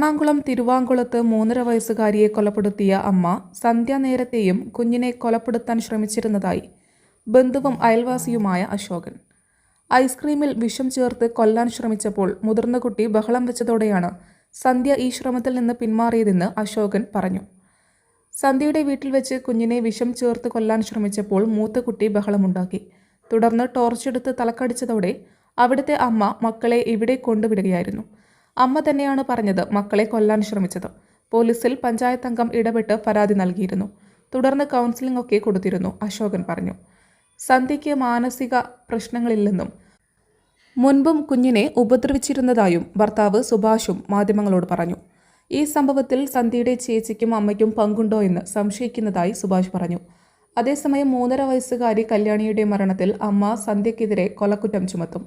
എറണാകുളം തിരുവാങ്കുളത്ത് മൂന്നര വയസ്സുകാരിയെ കൊലപ്പെടുത്തിയ അമ്മ സന്ധ്യ നേരത്തെയും കുഞ്ഞിനെ കൊലപ്പെടുത്താൻ ശ്രമിച്ചിരുന്നതായി ബന്ധുവും അയൽവാസിയുമായ അശോകൻ. ഐസ്ക്രീമിൽ വിഷം ചേർത്ത് കൊല്ലാൻ ശ്രമിച്ചപ്പോൾ മുതിർന്ന കുട്ടി ബഹളം വെച്ചതോടെയാണ് സന്ധ്യ ഈ ശ്രമത്തിൽ നിന്ന് പിന്മാറിയതെന്ന് അശോകൻ പറഞ്ഞു. സന്ധ്യയുടെ വീട്ടിൽ വെച്ച് കുഞ്ഞിനെ വിഷം ചേർത്ത് കൊല്ലാൻ ശ്രമിച്ചപ്പോൾ മൂത്ത കുട്ടി ബഹളമുണ്ടാക്കി. തുടർന്ന് ടോർച്ചെടുത്ത് തലക്കടിച്ചതോടെ അവിടുത്തെ അമ്മ മക്കളെ ഇവിടെ കൊണ്ടുവിടുകയായിരുന്നു. അമ്മ തന്നെയാണ് പറഞ്ഞത് മക്കളെ കൊല്ലാൻ ശ്രമിച്ചത്. പോലീസിൽ പഞ്ചായത്ത് അംഗം ഇടപെട്ട് പരാതി നൽകിയിരുന്നു. തുടർന്ന് കൗൺസിലിംഗ് ഒക്കെ കൊടുത്തിരുന്നു അശോകൻ പറഞ്ഞു. സന്ധ്യയ്ക്ക് മാനസിക പ്രശ്നങ്ങളില്ലെന്നും മുൻപും കുഞ്ഞിനെ ഉപദ്രവിച്ചിരുന്നതായും ഭർത്താവ് സുഭാഷും മാധ്യമങ്ങളോട് പറഞ്ഞു. ഈ സംഭവത്തിൽ സന്ധ്യയുടെ ചേച്ചിക്കും അമ്മയ്ക്കും പങ്കുണ്ടോ എന്ന് സംശയിക്കുന്നതായി സുഭാഷ് പറഞ്ഞു. അതേസമയം മൂന്നര വയസ്സുകാരി കല്യാണിയുടെ മരണത്തിൽ അമ്മ സന്ധ്യയ്ക്കെതിരെ കൊലക്കുറ്റം ചുമത്തും.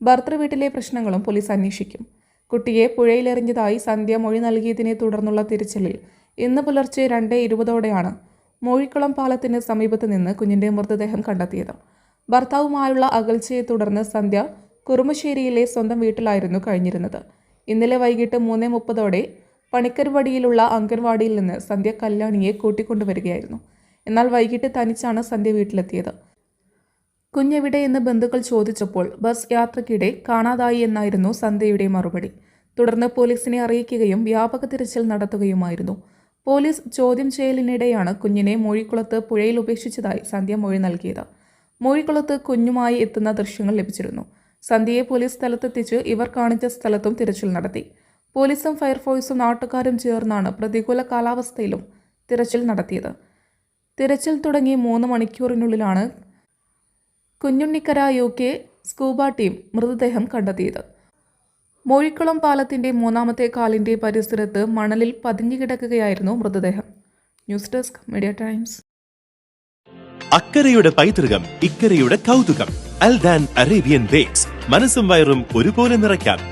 ഭർത്തൃ വീട്ടിലെ പ്രശ്നങ്ങളും പോലീസ് അന്വേഷിക്കും. കുട്ടിയെ പുഴയിലെറിഞ്ഞതായി സന്ധ്യ മൊഴി നൽകിയതിനെ തുടർന്നുള്ള തിരച്ചിലിൽ ഇന്ന് പുലർച്ചെ രണ്ട് ഇരുപതോടെയാണ് മൊഴിക്കുളം പാലത്തിന് സമീപത്ത് നിന്ന് കുഞ്ഞിന്റെ മൃതദേഹം കണ്ടെത്തിയത്. ഭർത്താവുമായുള്ള അകൽച്ചയെ തുടർന്ന് സന്ധ്യ കുറുമശ്ശേരിയിലെ സ്വന്തം വീട്ടിലായിരുന്നു കഴിഞ്ഞിരുന്നത്. ഇന്നലെ വൈകിട്ട് മൂന്ന് മുപ്പതോടെ പണിക്കർവടിയിലുള്ള അംഗൻവാടിയിൽ നിന്ന് സന്ധ്യ കല്യാണിയെ കൂട്ടിക്കൊണ്ടുവരികയായിരുന്നു. എന്നാൽ വൈകിട്ട് തനിച്ചാണ് സന്ധ്യ വീട്ടിലെത്തിയത്. കുഞ്ഞെവിടെ എന്ന് ബന്ധുക്കൾ ചോദിച്ചപ്പോൾ ബസ് യാത്രയ്ക്കിടെ കാണാതായി എന്നായിരുന്നു സന്ധ്യയുടെ മറുപടി. തുടർന്ന് പോലീസിനെ അറിയിക്കുകയും വ്യാപക തിരച്ചിൽ നടത്തുകയുമായിരുന്നു. പോലീസ് ചോദ്യം ചെയ്യലിനിടെയാണ് കുഞ്ഞിനെ മൂഴിക്കുളത്ത് പുഴയിൽ ഉപേക്ഷിച്ചതായി സന്ധ്യ മൊഴി നൽകിയത്. മൂഴിക്കുളത്ത് കുഞ്ഞുമായി എത്തുന്ന ദൃശ്യങ്ങൾ ലഭിച്ചിരുന്നു. സന്ധ്യയെ പോലീസ് സ്ഥലത്തെത്തിച്ച് ഇവർ കാണിച്ച സ്ഥലത്തും തിരച്ചിൽ നടത്തി. പോലീസും ഫയർഫോഴ്സും നാട്ടുകാരും ചേർന്നാണ് പ്രതികൂല കാലാവസ്ഥയിലും തിരച്ചിൽ നടത്തിയത്. തിരച്ചിൽ തുടങ്ങി മൂന്ന് മണിക്കൂറിനുള്ളിലാണ് Kunjunnikkara U K scuba team മൃതദേഹം കണ്ടെത്തിയത്. മോഴിക്കുളം പാലത്തിന്റെ മൂന്നാമത്തെ കാലിന്റെ പരിസരത്ത് മണലിൽ പതിഞ്ഞു കിടക്കുകയായിരുന്നു മൃതദേഹം. News desk Media Times. അക്കരയുടെ പൈതൃകം ഇക്കരയുടെ കൗതുകം അൽദാൻ അറേബ്യൻ ബേക്സ്. മനസ്സും വയറും ഒരുപോലെ നിറയ്ക്കാം.